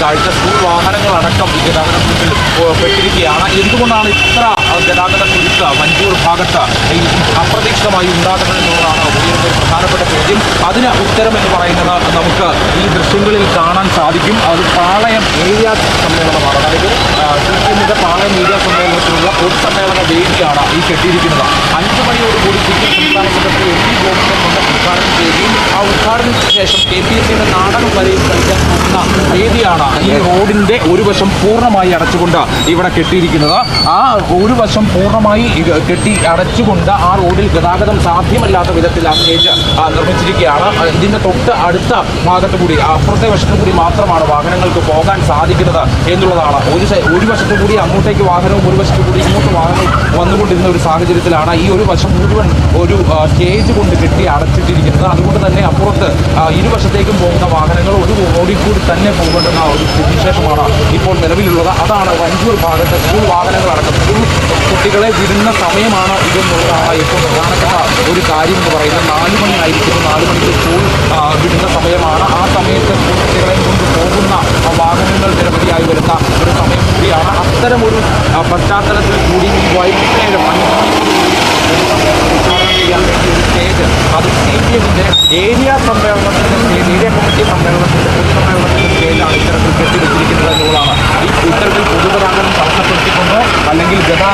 കാഴ്ച സ്കൂൾ വാഹനങ്ങളടക്കം ഗതാഗത കുരുക്കിൽ പെട്ടിരിക്കുകയാണ്. എന്തുകൊണ്ടാണ് ഇത്ര ഗതാഗത കുരുക്ക് മഞ്ചൂർ ഭാഗത്ത് അപ്രതീക്ഷിതമായി ഉണ്ടാകുന്നത് എന്നുള്ളതാണ് ഒരു പ്രധാനപ്പെട്ട ചോദ്യം. അതിന് ഉത്തരം എന്ന് പറയുന്നത് നമുക്ക് ഈ ദൃശ്യങ്ങളിൽ കാണാൻ സാധിക്കും. അത് പാളയം ഏരിയ സമ്മേളനമാണ്. അതായത് സി പാളയം ഏരിയ സമ്മേളനത്തിലുള്ള പൊതുസമ്മേളന വേദിയാണ് ഈ കെട്ടിയിരിക്കുന്നത്. അഞ്ചു മണിയോടുകൂടി സി പി എം സംസ്ഥാന സെക്രട്ടറി എം പി ഗോവിന്ദൻ കൊണ്ട് ഉദ്ഘാടനം ചെയ്യുകയും ആ ഉദ്ഘാടനത്തിന് ശേഷം കെ പി എസ് സിയുടെ നാടകം പോകുന്ന വേദിയാണ് ഈ റോഡിന്റെ ഒരു വശം പൂർണമായി അടച്ചുകൊണ്ട് ഇവിടെ കെട്ടിയിരിക്കുന്നത്. ആ ഒരു വശം പൂർണമായി കെട്ടി അടച്ചുകൊണ്ട് ആ റോഡിൽ ഗതാഗതം സാധ്യമല്ലാത്ത വിധത്തിൽ ആ സ്റ്റേജ് നിർമ്മിച്ചിരിക്കുകയാണ്. ഇതിന്റെ തൊട്ട് അടുത്ത ഭാഗത്ത് കൂടി അപ്പുറത്തെ വശത്തു കൂടി മാത്രമാണ് വാഹനങ്ങൾക്ക് പോകാൻ സാധിക്കുന്നത് എന്നുള്ളതാണ്. ഒരു ഒരു വശത്തു കൂടി അങ്ങോട്ടേക്ക് വാഹനവും ഒരു വശത്തു കൂടി ഇങ്ങോട്ട് വാഹനവും വന്നുകൊണ്ടിരുന്ന ഒരു സാഹചര്യത്തിലാണ് ഈ ഒരു വശം മുഴുവൻ ഒരു സ്റ്റേജ് കൊണ്ട് കെട്ടി അടച്ചിട്ടിരിക്കുന്നത്. അതുകൊണ്ട് തന്നെ അപ്പുറത്ത് ഇരുവശത്തേക്കും പോകുന്ന വാഹനങ്ങൾ ഒരു റോഡിൽ കൂടി തന്നെ പോകേണ്ടുന്ന ഒരു സ്ഥിതിവിശേഷമാണ് ഇപ്പോൾ നിലവിലുള്ളത്. അതാണ് വഞ്ചൂർ ഭാഗത്ത് സ്കൂൾ വാഹനങ്ങൾ അടക്കം. സ്കൂൾ കുട്ടികളെ വിടുന്ന സമയമാണ് ഇതെന്നുള്ളതാണ് ഇപ്പോൾ പ്രധാനപ്പെട്ട ഒരു കാര്യം എന്ന് പറയുന്നത്. നാല് മണിയായിരിക്കും നാല് മണിക്ക് സ്കൂൾ വിടുന്ന സമയമാണ്. ആ സമയത്ത് സ്കൂൾ കുട്ടികളെ കൊണ്ട് പോകുന്ന വാഹനങ്ങൾ നിരവധിയായി വരുന്ന ഒരു സമയം കൂടിയാണ്. അത്തരമൊരു പശ്ചാത്തലത്തിൽ കൂടി ഈ അഞ്ച് മണിക്ക് ചെയ്യാൻ വേണ്ടി ഒരു സ്റ്റേജ് അത് സി പി എമ്മിന്റെ ഏരിയ മീഡിയ കമ്മിറ്റി സമ്മേളനത്തിന്റെ പൊതുസമ്മേളനത്തിന്റെ സ്റ്റേജാണ് ഇത്തരത്തിൽ കെട്ടിവെച്ചിരിക്കുന്നത് എന്നുള്ളതാണ്. ഈ ഇത്തരത്തിൽ പൊതുഗതാഗതം തടസ്സപ്പെടുത്തിക്കൊണ്ടോ അല്ലെങ്കിൽ ഗതാ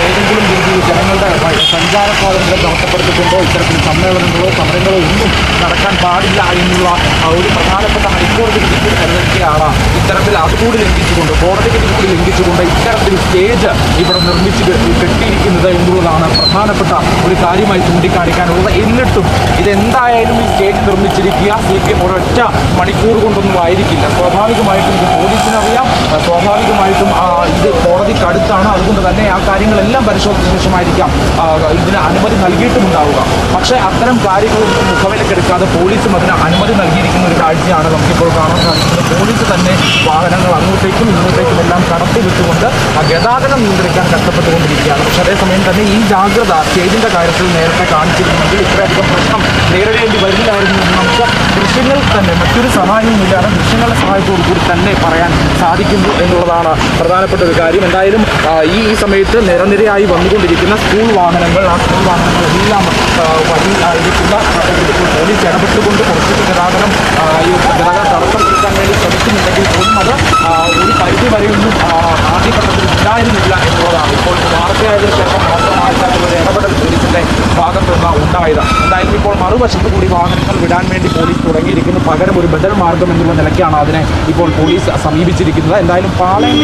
ഏതെങ്കിലും രീതിയിൽ ജനങ്ങളുടെ സഞ്ചാര സ്വാതന്ത്ര്യം തടസ്സപ്പെടുത്തിക്കൊണ്ടോ ഇത്തരത്തിൽ സമ്മേളനങ്ങളോ സമരങ്ങളോ ഒന്നും നടക്കാൻ പാടില്ല എന്നുള്ള ഒരു പ്രധാനപ്പെട്ട ഹൈക്കോടതി വിധിക്ക് അനുസരിച്ചാണ് ഇത്തരത്തിൽ അതുകൂടി ലംഘിച്ചുകൊണ്ട് കോടതി വിധിക്ക് ലംഘിച്ചുകൊണ്ട് ഇത്തരത്തിൽ സ്റ്റേജ് ഇവിടെ നിർമ്മിച്ച് കെട്ടിയിരിക്കുന്നത് പ്രധാനപ്പെട്ട ഒരു കാര്യമായി ചൂണ്ടിക്കാണിക്കാനുള്ളത്. എന്നിട്ടും ഇതെന്തായാലും ഈ സ്റ്റേറ്റ് നിർമ്മിച്ചിരിക്കുക. സി പി എം ഒരൊറ്റ മണിക്കൂർ കൊണ്ടൊന്നും ആയിരിക്കില്ല. സ്വാഭാവികമായിട്ടും ഇത് പോലീസിനറിയാം. സ്വാഭാവികമായിട്ടും ഇത് കോടതിക്ക് അടുത്താണ്. അതുകൊണ്ട് തന്നെ ആ കാര്യങ്ങളെല്ലാം പരിശോധിച്ച ശേഷമായിരിക്കാം ഇതിന് അനുമതി നൽകിയിട്ടുമുണ്ടാവുക. പക്ഷേ അത്തരം കാര്യങ്ങളൊന്നും മുഖവിലക്കെടുക്കാതെ പോലീസും അതിന് അനുമതി നൽകിയിരിക്കുന്ന ഒരു കാഴ്ചയാണ് നമുക്കിപ്പോൾ കാണാൻ സാധിക്കുന്നത്. പോലീസ് തന്നെ വാഹനങ്ങൾ അങ്ങോട്ടേക്കും ഇങ്ങോട്ടേക്കും എല്ലാം കടത്തി വിട്ടുകൊണ്ട് ഗതാഗതം നിയന്ത്രിക്കാൻ കഷ്ടപ്പെട്ടുകൊണ്ടിരിക്കുകയാണ്. പക്ഷേ അതേസമയം തന്നെ ഈ ജാഗ്രത സ്റ്റേജിന്റെ കാര്യത്തിൽ നേരത്തെ കാണിച്ചിരുന്നെങ്കിൽ ഇത്രയധികം പ്രശ്നം നേരിടേണ്ടി വരില്ലായിരുന്നു എന്ന് നമുക്ക് ദൃശ്യങ്ങൾ തന്നെ മറ്റൊരു സഹായവും ഇല്ലാതെ ദൃശ്യങ്ങളുടെ സഹായത്തോടു കൂടി തന്നെ പറയാൻ സാധിക്കുന്നു എന്നുള്ളതാണ് പ്രധാനപ്പെട്ട ഒരു കാര്യം. എന്തായാലും ഈ ഈ സമയത്ത് നിരനിരയായി വന്നുകൊണ്ടിരിക്കുന്ന സ്കൂൾ വാഹനങ്ങൾ ആ സ്കൂൾ വാഹനങ്ങൾ എല്ലാം വഴിയായിരിക്കുന്ന പോലീസ് ഇടപെട്ടുകൊണ്ട് കുറച്ച് ഗതാഗതം ഗതാഗത തടസ്സം തീർക്കാൻ വേണ്ടി ശ്രമിക്കുന്നുണ്ടെങ്കിൽ പോലും അത് ഒരു പരിധി വരെയൊന്നും ആദ്യഘട്ടത്തിൽ ഉണ്ടായിരുന്നില്ല എന്നുള്ളതാണ്. ഇപ്പോൾ വാർത്തയായതിനു ശേഷം മാത്രമായിട്ടാണ് ഒരു ഇടപെടൽ പോലീസിന്റെ ഭാഗത്തുനിന്ന് ഉണ്ടായതാണ്. എന്തായാലും ഇപ്പോൾ മറുവശത്ത് കൂടി വാഹനങ്ങൾ വിടാൻ വേണ്ടി പോലീസ് തുടങ്ങിയിരിക്കുന്നു. പകരം ഒരു ബദൽ മാർഗം എന്നുള്ള നിലയ്ക്കാണ് അതിനെ ഇപ്പോൾ പോലീസ് സമീപിച്ചിരിക്കുന്നത്. എന്തായാലും പാളയം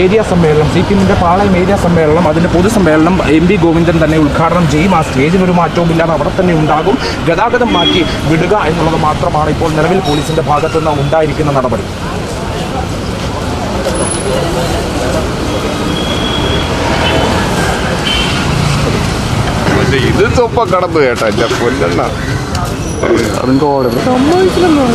ഏരിയ സമ്മേളനം സി പി എമ്മിന്റെ പാളയം ഏരിയ സമ്മേളനം അതിന്റെ പൊതുസമ്മേളനം എം വി ഗോവിന്ദൻ തന്നെ ഉദ്ഘാടനം ചെയ്യും. ആ സ്റ്റേജിന് ഒരു മാറ്റവും ഇല്ലാതെ അവിടെ തന്നെ ഉണ്ടാകും. ഗതാഗതം മാറ്റി വിടുക എന്നുള്ളത് മാത്രമാണ് ഇപ്പോൾ നിലവിൽ പോലീസിന്റെ ഭാഗത്തുനിന്ന് ഉണ്ടായിരിക്കുന്ന നടപടി. ഇത് തൊപ്പ കടന്നു കേട്ടോ എന്റെ പൊന്നെണ്ണ. സമ്മതിക്കില്ലെന്നോ